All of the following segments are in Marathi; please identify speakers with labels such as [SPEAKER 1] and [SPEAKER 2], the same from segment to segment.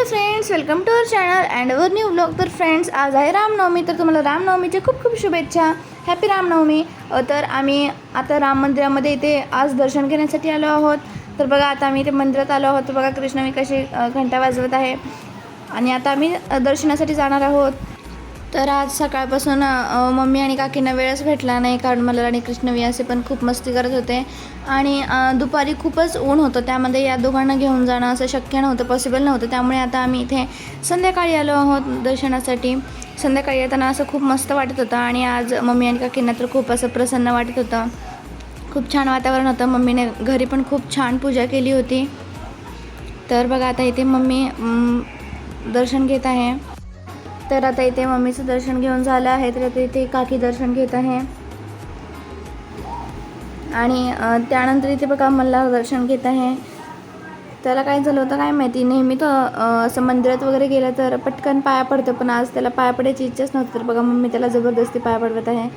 [SPEAKER 1] Hello friends welcome to our channel and our new blog तर फ्रेंड्स आज आहे रामनवमी तर तुम्हाला रामनवमीच्या खूप खूप शुभेच्छा. हॅपी रामनवमी. तर आम्ही आता राम मंदिरामध्ये इथे आज दर्शन घेण्यासाठी आलो आहोत. तर बघा आता आम्ही इथे मंदिरात आलो आहोत. बघा कृष्णवी कशी घंटा वाजवत आहे. आणि आता आम्ही दर्शनासाठी जाणार आहोत. तर आज सकाळपासून मम्मी आणि काकींना वेळच भेटला नाही कारण मला आणि कृष्णवी असे पण खूप मस्ती करत होते. आणि दुपारी खूपच ऊन होतं. त्यामध्ये या दोघांना घेऊन जाणं असं शक्य नव्हतं पॉसिबल नव्हतं. त्यामुळे आता आम्ही इथे संध्याकाळी आलो आहोत दर्शनासाठी. संध्याकाळी येताना असं खूप मस्त वाटत होतं आणि आज मम्मी आणि काकींना तर खूप असं प्रसन्न वाटत होतं. खूप छान वातावरण होतं. मम्मीने घरी पण खूप छान पूजा केली होती. तर बघा आता इथे मम्मी दर्शन घेत आहे. तर आता इथे मम्मीचं दर्शन घेऊन झालं आहे तर आता इथे काकी दर्शन घेत आहे. आणि त्यानंतर इथे बघा मला दर्शन घेत आहे. त्याला काय झालं होतं काय माहिती? नेहमी तो असं मंदिरात वगैरे गेलं तर पटकन पाया पडतं पण आज त्याला पाया पडायची इच्छाच नव्हती. तर बघा मम्मी त्याला जबरदस्ती पाया पडवत आहे.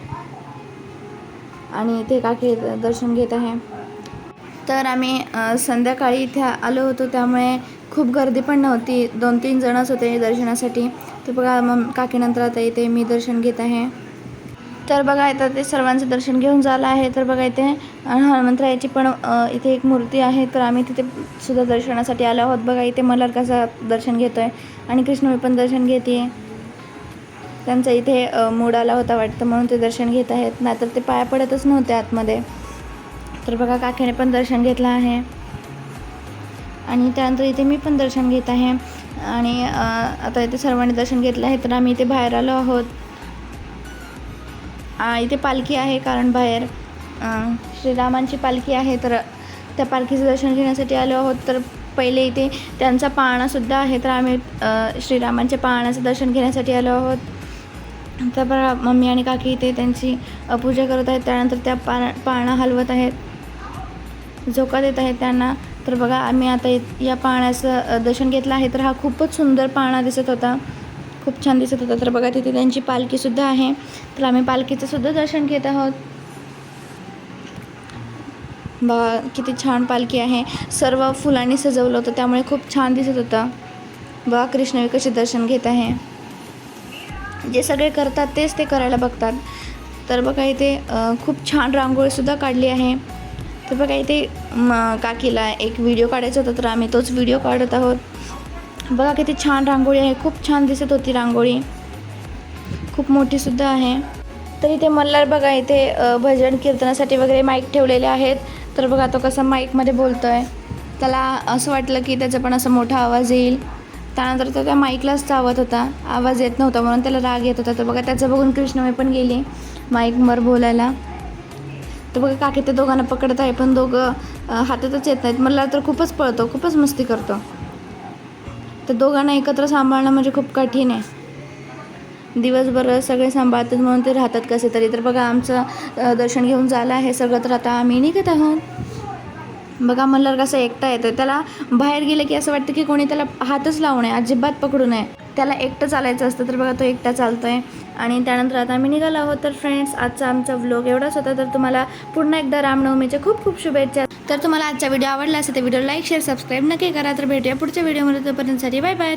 [SPEAKER 1] आणि इथे काकी दर्शन घेत आहे. तर आम्ही संध्याकाळी इथे आलो होतो त्यामुळे खूप गर्दी पण नव्हती. दोन तीन जणच होते दर्शनासाठी. तर बघा मग काकीनंतर आता इथे मी दर्शन घेत आहे. तर बघा इथं ते सर्वांचं दर्शन घेऊन झालं आहे. तर बघा इथे हनुमंतरायाची पण इथे एक मूर्ती आहे. तर आम्ही तिथे सुद्धा दर्शनासाठी आलो आहोत. बघा इथे मल्हार कसा दर्शन घेतो आहे आणि कृष्णवी पण दर्शन घेते. त्यांचा इथे मूड आला होता वाटतं म्हणून ते दर्शन घेत आहेत. नाहीतर ते पाया पडतच नव्हते आतमध्ये. तर बघा काकीने पण दर्शन घेतलं आहे. आणि त्यानंतर इथे मी पण दर्शन घेत आहे. आणि आता इथे सर्वांनी दर्शन घेतलं आहे तर आम्ही इथे बाहेर आलो आहोत. इथे पालखी आहे कारण बाहेर श्रीरामांची पालखी आहे तर त्या पालखीचं दर्शन घेण्यासाठी आलो आहोत. तर पहिले इथे त्यांचा पाळणासुद्धा आहे तर आम्ही श्रीरामांच्या पाळण्याचं दर्शन घेण्यासाठी आलो आहोत. तर बघा मम्मी आणि काकी इथे त्यांची पूजा करत आहेत. त्यानंतर त्या पा पाळणा हलवत आहेत. झोका देत आहेत त्यांना. तर बघा आम्ही आता या पाण्याचं दर्शन घेतलं आहे तर हा खूपच सुंदर पाळणा दिसत होता. खूप छान दिसत होता. तर बघा तिथे त्यांची पालखीसुद्धा आहे. तर आम्ही पालखीचं सुद्धा दर्शन घेत आहोत. बघा किती छान पालखी आहे. सर्व फुलांनी सजवलं होतं त्यामुळे खूप छान दिसत होतं. बघा कृष्णवी कसे दर्शन घेत आहे. जे सगळे करतात तेच ते करायला बघतात. तर बघा इथे खूप छान रांगोळीसुद्धा काढली आहे. तर बघा इथे म, काकीला एक व्हिडिओ काढायचा होता तर आम्ही तोच व्हिडिओ काढत आहोत. बघा किती छान रांगोळी आहे खूप छान दिसत होती रांगोळी. खूप मोठीसुद्धा आहे. तर इथे मल्हार बघा इथे भजन कीर्तनासाठी वगैरे माईक ठेवलेले आहेत. तर बघा तो कसा माईकमध्ये बोलतो आहे त्याला असं वाटलं की त्याचा पण असा मोठा आवाज येईल. त्यानंतर तो त्या माईकलाच चावत होता. आवाज येत नव्हता म्हणून त्याला राग येत होता. तर बघा त्याचं बघून कृष्णमय पण गेली माईकवर बोलायला. तर बघा काकी ते दोघांना पकडत आहे पण दोघं हातातच येत नाहीत. मला तर खूपच पळतो खूपच मस्ती करतो. तर दोघांना एकत्र सांभाळणं म्हणजे खूप कठीण आहे. दिवसभर सगळे सांभाळतात म्हणून ते राहतात कसे तरी. तर बघा आमचं दर्शन घेऊन झालं आहे सगळं तर आता आम्ही निघत आहोत. बघा मल्हार कसं एकटा येतं त्याला बाहेर गेलं की असं वाटतं की कोणी त्याला हातच लावू नये अजिबात पकडू नये. त्याला एकटं चालायचं असतं तर बघा तो एकटा चालतो आहे आणि त्यानंतर आता आम्ही निघालो आहोत तर फ्रेंड्स आजचा आमचा व्लॉग एवढाच होता. तर तुम्हाला पुन्हा एकदा रामनवमीच्या खूप खूप शुभेच्छा. तर तुम्हाला आजचा व्हिडिओ आवडला असेल तर व्हिडिओ लाईक शेअर सबस्क्राईब नक्की करा. तर भेटूया पुढच्या व्हिडिओमध्ये तोपर्यंतसाठी बाय बाय